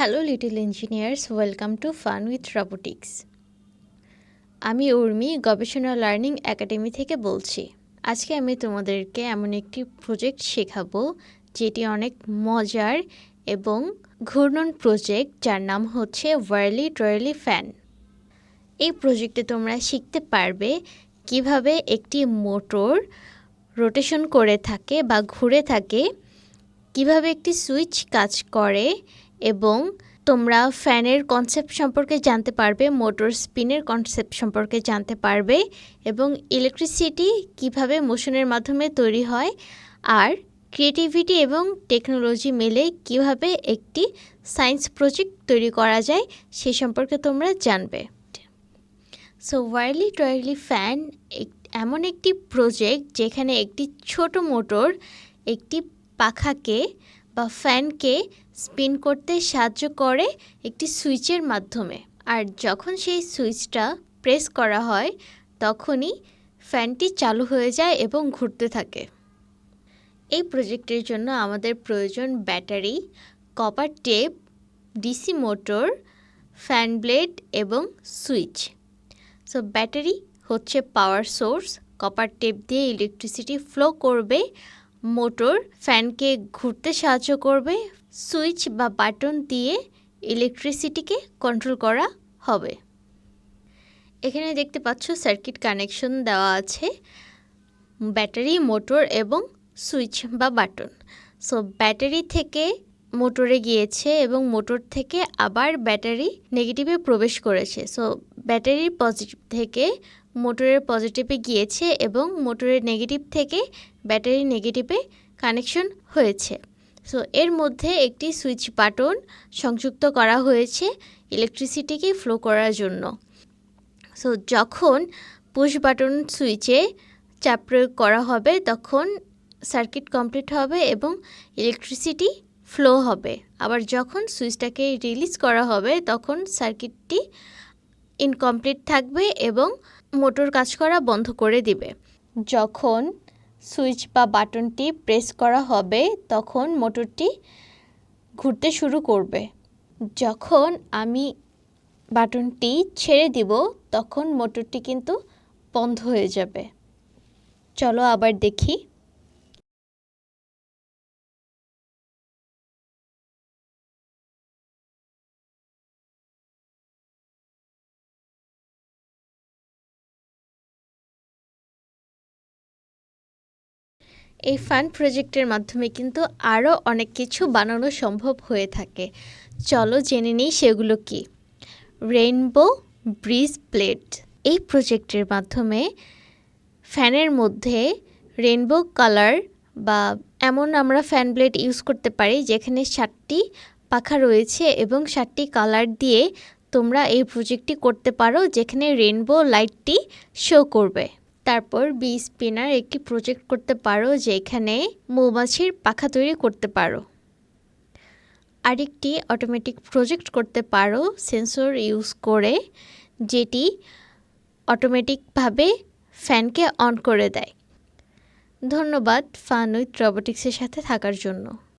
Hello little engineers welcome to fun with robotics আমি উর্মি, গবেষণা learning academy থেকে বলছি। আজকে আমি তোমাদেরকে এমন একটি প্রজেক্ট শেখাবো, যেটি অনেক মজার এবং ঘূর্ণন প্রজেক্ট যার নাম হচ্ছে ওয়ার্লি ট্রয়ালি ফ্যান এই প্রজেক্টে তোমরা শিখতে পারবে কীভাবে একটি মোটর রোটেশন করে থাকে বা ঘুরে থাকে, কীভাবে একটি সুইচ কাজ করে এবং তোমরা ফ্যানের কনসেপ্ট সম্পর্কে জানতে পারবে মোটর স্পিনের কনসেপ্ট সম্পর্কে জানতে পারবে এবং ইলেকট্রিসিটি কীভাবে মোশনের মাধ্যমে তৈরি হয় আর ক্রিয়েটিভিটি এবং টেকনোলজি মিলে কীভাবে একটি সায়েন্স প্রজেক্ট তৈরি করা যায় সে সম্পর্কে তোমরা জানবে। সো ওয়ারলি টয়ারলি ফ্যান এমন একটি প্রজেক্ট যেখানে একটি ছোট মোটর একটি পাখাকে বা ফ্যানকে স্পিন করতে সাহায্য করে একটি সুইচের মাধ্যমে। আর যখন সেই সুইচটা প্রেস করা হয়, তখনই ফ্যানটি চালু হয়ে যায় এবং ঘুরতে থাকে। এই প্রজেক্টের জন্য আমাদের প্রয়োজন battery, copper tape, DC motor, fan blade এবং সুইচ। সো ব্যাটারি হচ্ছে পাওয়ার সোর্স, কপার টেপ দিয়ে ইলেকট্রিসিটি ফ্লো করবে মোটর ফ্যানকে ঘুরতে সাহায্য করবে, সুইচ বা বাটন দিয়ে ইলেকট্রিসিটিকে কন্ট্রোল করা হবে। এখানে দেখতে পাচ্ছ সার্কিট কানেকশন দেওয়া আছে ব্যাটারি মোটর এবং সুইচ বা বাটন। সো ব্যাটারি থেকে মোটরে গিয়েছে এবং মোটর থেকে আবার ব্যাটারি নেগেটিভে প্রবেশ করেছে। সো ব্যাটারির পজিটিভ থেকে মোটরের পজিটিভে গিয়েছে এবং মোটরের নেগেটিভ থেকে ব্যাটারি নেগেটিভে কানেকশন হয়েছে। সো এর মধ্যে একটি সুইচ বাটন সংযুক্ত করা হয়েছে ইলেকট্রিসিটিকে ফ্লো করার জন্য। সো যখন পুশ বাটন সুইচে চাপ প্রয়োগ করা হবে, তখন সার্কিট কমপ্লিট হবে এবং ইলেকট্রিসিটি ফ্লো হবে। আবার যখন সুইচটাকে রিলিজ করা হবে, তখন সার্কিটটি ইনকমপ্লিট থাকবে এবং মোটর কাজ করা বন্ধ করে দিবে। যখন সুইচ বা বাটনটি প্রেস করা হবে, তখন মোটরটি ঘুরতে শুরু করবে। যখন আমি বাটনটি ছেড়ে দিব, তখন মোটরটি কিন্তু বন্ধ হয়ে যাবে। চলো আবার দেখি। এই ফান প্রজেক্টের মাধ্যমে কিন্তু আরও অনেক কিছু বানানো সম্ভব হয়ে থাকে। চলো জেনে নিই সেগুলো কি। রেইনবো ব্রিজ প্লেট এই প্রজেক্টের মাধ্যমে ফ্যানের মধ্যে রেইনবো কালার বা এমন আমরা ফ্যান ব্লেড ইউজ করতে পারি, যেখানে সাতটি পাখা রয়েছে এবং সাতটি কালার দিয়ে তোমরা এই প্রজেক্টটি করতে পারো, যেখানে রেইনবো লাইটটি শো করবে। তারপর বি স্পিনার একটি প্রজেক্ট করতে পারো যেখানে মৌমাছির পাখা তৈরি করতে পারো। আরেকটি অটোমেটিক প্রজেক্ট করতে পারো সেন্সর ইউজ করে, যেটি অটোমেটিকভাবে ফ্যানকে অন করে দেয়। ধন্যবাদ ফান উইথ রোবোটিক্সের সাথে থাকার জন্য।